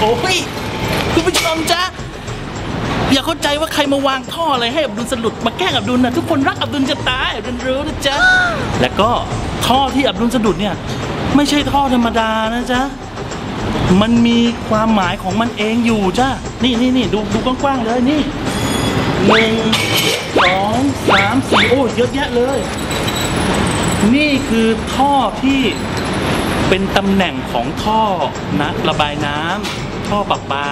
โอ้ยคุณผู้ชมจ๊ะอย่าเข้าใจว่าใครมาวางท่ออะไรให้อับดุลสลุดมาแกล้งอับดุลนะทุกคนรักอับดุลจะตายอับดุลรู้นะจ๊ะแล้วก็ท่อที่อับดุลสะดุดเนี่ย ไม่ใช่ท่อธรรมดานะจ๊ะมันมีความหมายของมันเองอยู่จ้ะนี่นี่นี่ดูดูกว้างๆเลยนี่หนึ่งสองสามสี่โอ้เยอะแยะเลย นี่คือท่อที่เป็นตำแหน่งของท่อนะระบายน้ำ ท่อประปา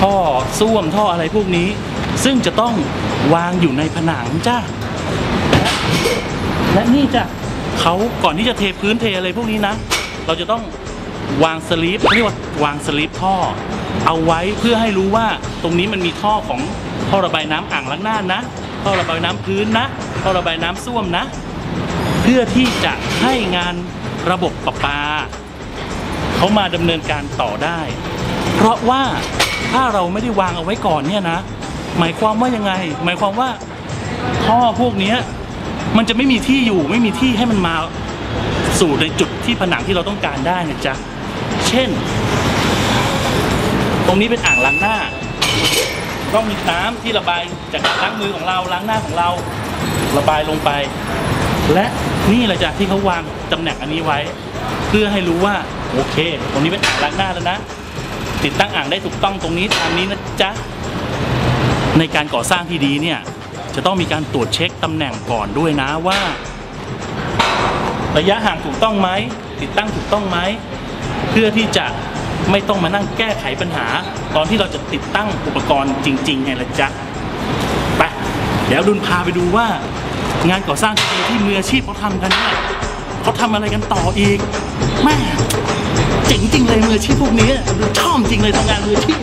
ท่อส้วมท่ออะไรพวกนี้ ซึ่งจะต้องวางอยู่ในผนังจ้าและและนี่จ้ะเขาก่อนที่จะเทพื้นเทอะไรพวกนี้นะ เราจะต้องวางสลีปเรียกว่าวางสลีปท่อ เอาไว้เพื่อให้รู้ว่าตรงนี้มันมีท่อของท่อระบายน้ำอ่างล้างหน้านะท่อระบายน้ำพื้นนะท่อระบายน้ำส้วมนะ เพื่อที่จะให้งานระบบประปาเขามาดำเนินการต่อได้ เพราะว่าถ้าเราไม่ได้วางเอาไว้ก่อนเนี่ยนะ หมายความว่ายังไง หมายความว่าท่อพวกเนี้ยมันจะไม่มีที่อยู่ไม่มีที่ให้มันมาสู่ในจุดที่ผนังที่เราต้องการได้นะจ๊ะ เช่น ตรงนี้เป็นอ่างล้างหน้า ต้องมีน้ำที่ระบายจากล้างมือของเราล้างหน้าของเราระบายลงไป และนี่แหละจ้ะที่เขาวางตำแหน่งอันนี้ไว้ เพื่อให้รู้ว่าโอเค ตรงนี้เป็นอ่างล้างหน้าแล้วนะ ติดตั้งอ่างได้ถูกต้องตรงนี้ตามนี้นะจ๊ะ ในการก่อสร้างที่ดีเนี่ย จะต้องมีการตรวจเช็คตำแหน่งก่อนด้วยนะว่า ระยะห่างถูกต้องไหม ติดตั้งถูกต้องไหม เพื่อที่จะไม่ต้องมานั่งแก้ไขปัญหา ตอนที่เราจะติดตั้งอุปกรณ์จริงๆไงละจ๊ะไปเดี๋ยวดุลพาไปดูว่า งานก่อสร้างที่มืออาชีพเขาทำกันเนี่ย เขาทำอะไรกันต่ออีกแม่เจ๋งจริงเลยมืออาชีพพวกนี้ชอบจริงเลยทำงานมืออาชีพ